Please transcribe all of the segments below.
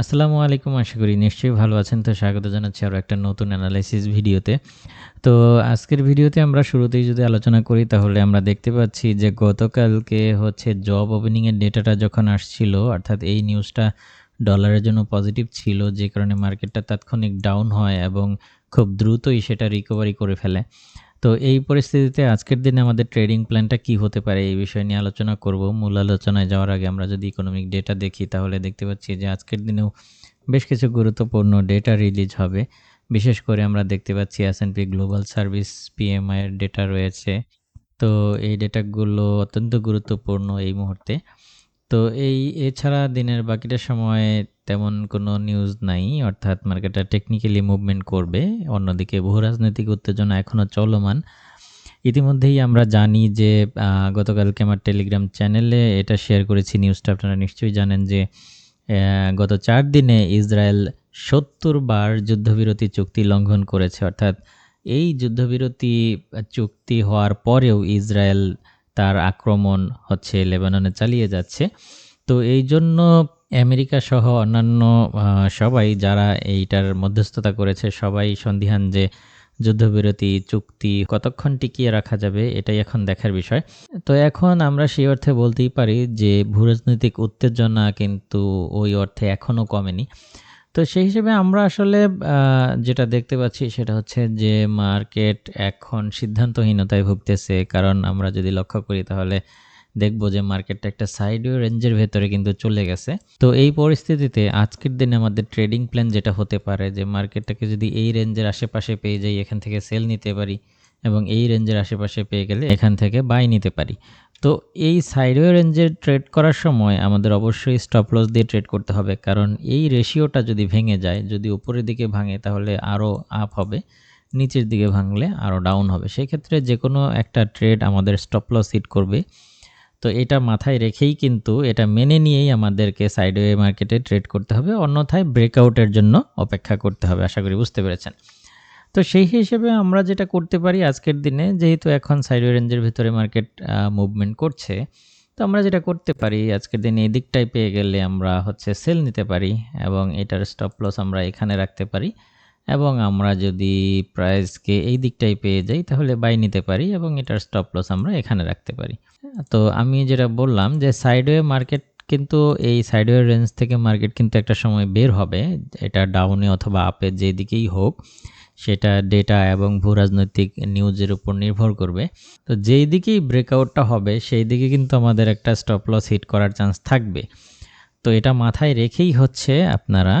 আসসালামু আলাইকুম, আশা করি নিশ্চয়ই ভালো আছেন। তো স্বাগত জানাচ্ছি আরও একটা নতুন অ্যানালাইসিস ভিডিওতে। তো আজকের ভিডিওতে আমরা শুরুতেই যদি আলোচনা করি, তাহলে আমরা দেখতে পাচ্ছি যে গতকালকে হচ্ছে জব ওপেনিংয়ের ডেটাটা যখন আসছিল, অর্থাৎ এই নিউজটা ডলারের জন্য পজিটিভ ছিল, যে কারণে মার্কেটটা তাৎক্ষণিক ডাউন হয় এবং খুব দ্রুতই সেটা রিকভারি করে ফেলে। তো এই পরিস্থিতিতে আজকের দিনে আমাদের ট্রেডিং প্ল্যানটা কি হতে পারে এই বিষয় নিয়ে আলোচনা করব। মূল আলোচনায় যাওয়ার আগে আমরা যদি ইকোনমিক ডেটা দেখি, তাহলে দেখতে পাচ্ছি যে আজকের দিনেও বেশ কিছু গুরুত্বপূর্ণ ডেটা রিলিজ হবে। বিশেষ করে আমরা দেখতে পাচ্ছি এসএনপি গ্লোবাল সার্ভিস পিএমআই এর ডেটা রয়েছে। তো এই ডেটাগুলো অত্যন্ত গুরুত্বপূর্ণ এই মুহূর্তে। তো এই এছাড়া দিনের বাকিটা সময় তেমন কোনো নিউজ নাই, অর্থাৎ মার্কেটটা টেকনিক্যালি মুভমেন্ট করবে। অন্যদিকে বহু রাজনৈতিক উত্তেজনা এখনও চলমান। ইতিমধ্যেই আমরা জানি যে গতকালকে আমার টেলিগ্রাম চ্যানেলে এটা শেয়ার করেছি নিউজটা আপনারা নিশ্চয়ই জানেন যে গত চার দিনে ইসরায়েল সত্তর বার যুদ্ধবিরতি চুক্তি লঙ্ঘন করেছে। অর্থাৎ এই যুদ্ধবিরতি চুক্তি হওয়ার পরেও ইসরায়েল তার আক্রমণ হচ্ছে লেবাননে চালিয়ে যাচ্ছে। তো এই জন্য আমেরিকা সহ অন্যান্য সবাই যারা এইটার মধ্যস্থতা করেছে, সবাই সন্দিহান যে যুদ্ধবিরতি, চুক্তি কতক্ষণ টিকিয়ে রাখা যাবে, এটাই এখন দেখার বিষয়। তো এখন আমরা সেই অর্থে বলতেই পারি যে ভূরাজনৈতিক উত্তেজনা কিন্তু ওই অর্থে এখনও কমেনি। তো সেই হিসেবে আমরা আসলে যেটা দেখতে পাচ্ছি সেটা হচ্ছে যে মার্কেট এখন সিদ্ধান্তহীনতায় ভুগতেছে। কারণ আমরা যদি লক্ষ্য করি তাহলে দেখব যে মার্কেটটা একটা সাইডওয়ে রেঞ্জের ভেতরে কিন্তু চলে গেছে। তো এই পরিস্থিতিতে আজকের দিনে আমাদের ট্রেডিং প্ল্যান যেটা হতে পারে যে মার্কেটটাকে যদি এই রেঞ্জের আশেপাশে পেয়ে যাই, এখান থেকে সেল নিতে পারি এবং এই রেঞ্জের আশেপাশে পেয়ে গেলে এখান থেকে বাই নিতে পারি। তো এই সাইডওয়ে রেঞ্জে ট্রেড করার সময় আমাদের অবশ্যই স্টপ লস দিয়ে ট্রেড করতে হবে। কারণ এই রেশিওটা যদি ভেঙে যায়, যদি উপরের দিকে ভাঙে তাহলে আরও আপ হবে, নিচের দিকে ভাঙলে আরও ডাউন হবে। সেই ক্ষেত্রে যে কোনো একটা ট্রেড আমাদের স্টপ লস হিট করবে। তো এটা মাথায় রেখেই কিন্তু এটা মেনে নিয়েই আমাদেরকে সাইডওয়ে মার্কেটে ট্রেড করতে হবে। অন্যথায় ব্রেকআউটের জন্য অপেক্ষা করতে হবে, আশা করি বুঝতে পেরেছেন। তো সেই হিসেবে আমরা যেটা করতে পারি আজকের দিনে, যেহেতু এখন সাইডওয়ে রেঞ্জের ভিতরে মার্কেট মুভমেন্ট করছে, তো আমরা যেটা করতে পারি আজকের দিনে এই দিকটাই পেয়ে গেলে আমরা হচ্ছে সেল নিতে পারি এবং এটার স্টপ লস আমরা এখানে রাখতে পারি এবং আমরা যদি প্রাইসকে এই দিকটাই পেয়ে যাই তাহলে বাই নিতে পারি এবং এটার স্টপ লস আমরা এখানে রাখতে পারি। তো আমি যেটা বললাম যে সাইডওয়ে মার্কেট কিন্তু এই সাইডওয়ে রেঞ্জ থেকে মার্কেট কিন্তু একটা সময় বের হবে, এটা ডাউনে অথবা আপে যেদিকেই হোক, সেটা ডেটা এবং ভূ রাজনৈতিক নিউজের উপর নির্ভর করবে। তো যেই দিকেই ব্রেকআউটটা হবে সেই দিকে কিন্তু আমাদের একটা স্টপ লস হিট করার চান্স থাকবে। তো এটা মাথায় রেখেই হচ্ছে আপনারা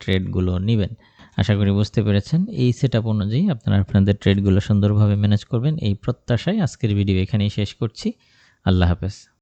ট্রেডগুলো নেবেন। আশা করি বুঝতে পেরেছেন। এই সেট আপ অনুযায়ী আপনারা আপনাদের ট্রেডগুলো সুন্দরভাবে ম্যানেজ করবেন। এই প্রত্যাশায় আজকের ভিডিও এখানেই শেষ করছি। আল্লাহ হাফেজ।